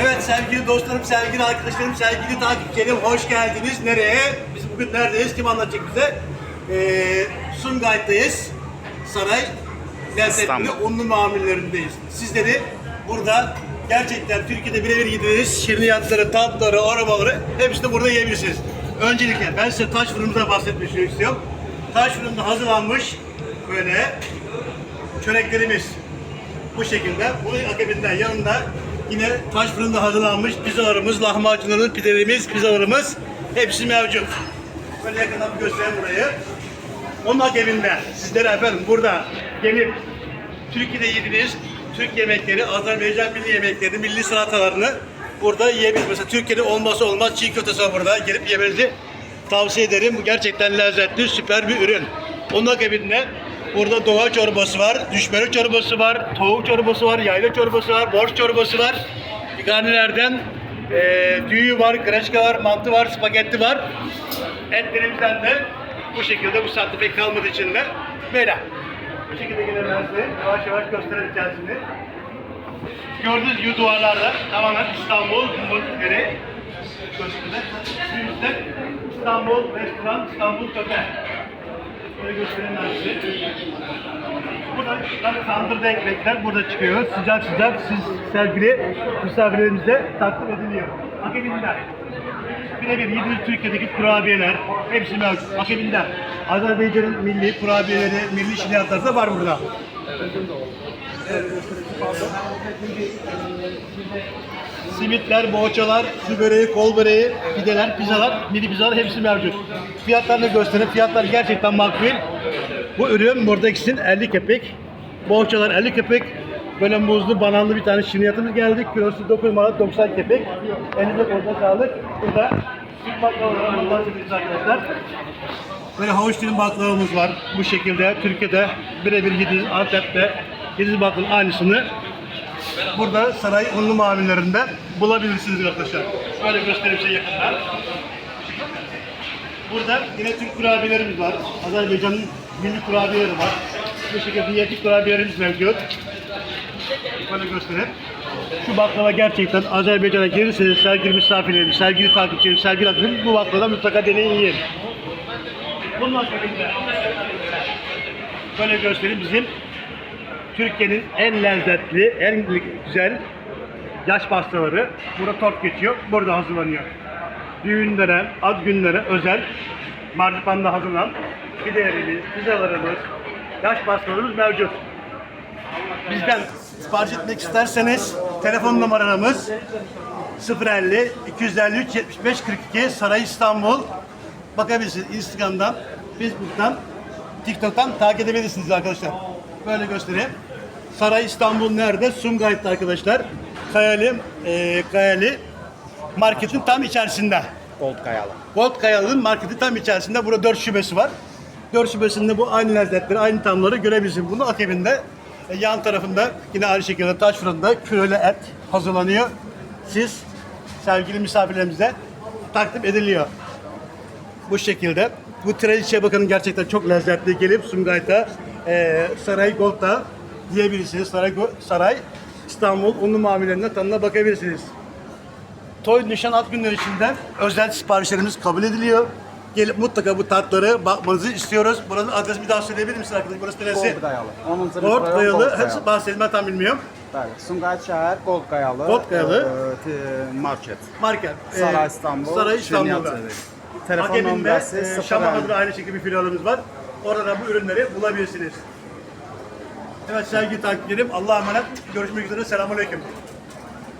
Evet sevgili dostlarım, sevgili arkadaşlarım, sevgili takipçilerim hoş geldiniz. Nereye? Biz bugün neredeyiz? Kim anlatacak bize? Ee, Sungayt'tayız. Saray lezzetli unlu mamullerindeyiz. Sizleri burada gerçekten Türkiye'de birebir yediğiniz şiriniyatları, tatları, aromaları hepsini burada yiyebilirsiniz. Öncelikle ben size taş fırınımızdan bahsetmek istiyorum. Taş fırında hazırlanmış böyle çöreklerimiz bu şekilde. Bunun akabinden yanında yine taş fırında hazırlanmış pizzalarımız, lahmacunlarımız, pidelerimiz, pizzalarımız hepsi mevcut. Böyle yakından bir göstereyim burayı. Onun akabinde sizlere efendim burada gelip Türkiye'de yediğiniz Türk yemekleri, Azerbaycan milli yemeklerini, milli salatalarını burada yiyebiliriz. Mesela Türkiye'de olmazsa olmaz çiğ köftesi burada. Gelip yemenizi tavsiye ederim. Bu gerçekten lezzetli, süper bir ürün. Onun akabinde burada doğa çorbası var, düşmeri çorbası var, tavuk çorbası var, yayla çorbası var, borç çorbası var. Garnilerden eee düğü var, greçka var, mantı var, spagetti var. Etlerimizden de bu şekilde bu saatte pek kalmadığı için de böyle. Bu şekilde gidelim ben size. Yavaş yavaş gösterelim kendisini. Gördüğünüz gibi duvarlarda tamamen İstanbul motifleri gösteride. Üstümüzde İstanbul Restoran, İstanbul Köpe. Böyle göstereyim. Burada çıkan tandırda ekmekler burada çıkıyor. Sıcak sıcak siz sevgili misafirlerimize takdim ediliyor. Akabinde birebir yediğiniz Türkiye'deki kurabiyeler hepsi mevcut. Akabinde Azerbaycan'ın milli kurabiyeleri, milli şilyatları da var burada. Simitler, boğaçalar, su böreği, kol böreği, pideler, pizzalar, mini pizzalar hepsi mevcut. Fiyatlarını göstereyim. Fiyatlar gerçekten makul. Bu ürün burada ikisinin 50 kepek. Boğaçalar 50 kepek. Böyle muzlu, bananlı bir tane şiriniyatımız geldi. Kilosu 9 numara 90 kepek. Elinize kolda sağlık. Burada Türk baklavalarından bahsediyoruz arkadaşlar. Böyle havuç dilim baklavamız var. Bu şekilde Türkiye'de birebir yediğiniz Antep'te yediğiniz baklavanın aynısını burada saray unlu mamullerinde bulabilirsiniz arkadaşlar. Şöyle göstereyim size yakından. Burada yine Türk kurabiyelerimiz var. Azerbaycan'ın milli kurabiyeleri var. Bu şekilde diyetik kurabiyelerimiz mevcut. Böyle göstereyim. Şu baklava gerçekten Azerbaycan'a gelirseniz sevgili misafirlerim, sevgili takipçilerim, sevgili arkadaşlarım bu baklavadan mutlaka deneyin yiyin. Bunun akabinde böyle göstereyim bizim Türkiye'nin en lezzetli, en güzel yaş pastaları burada tort geçiyor. Burada hazırlanıyor. Düğünlere, ad günlere özel marzipanla hazırlanan pidelerimiz, pizzalarımız, yaş pastalarımız mevcut. Bizden sipariş etmek isterseniz telefon numaramız 050 253 75 42 Saray İstanbul. Bakabilirsiniz Instagram'dan, Facebook'tan, TikTok'tan takip edebilirsiniz arkadaşlar. Böyle göstereyim. Saray İstanbul nerede? Sumgayit'te arkadaşlar. Kayali, e, Kayali marketin tam içerisinde. Gold Kayalı. Gold Kayalı'nın marketi tam içerisinde. Burada dört şubesi var. Dört şubesinde bu aynı lezzetleri, aynı tamları görebilirsiniz. Bunun akabinde e, yan tarafında yine aynı şekilde taş fırında küreli et hazırlanıyor. Siz sevgili misafirlerimize takdim ediliyor. Bu şekilde. Bu traliçeye bakın gerçekten çok lezzetli. Gelip Sumgayt'a e, Saray Gold'da yiyebilirsiniz. Saray, Saray İstanbul unlu mamullerinde tadına bakabilirsiniz. Toy nişan alt günleri içinde özel siparişlerimiz kabul ediliyor. Gelip mutlaka bu tatları bakmanızı istiyoruz. Buranın adresi bir daha söyleyebilir misin arkadaşlar? Burası neresi? Gold Kayalı. 10. Gold Kayalı. Hepsi Kayalı. bahsedeyim ben tam bilmiyorum. Bəli, Sumqayıt şəhər Gold Kayalı. Gold Kayalı. e, market. Market. e, Saray İstanbul. Saray İstanbul'da. Telefon Akabinde nömrəsi e, Şamaxı'da da aynı şekilde bir filialimiz var. Orada da bu ürünleri bulabilirsiniz. Evet sevgili takipçilerim Allah'a emanet. Görüşmek üzere. Selamun Aleyküm.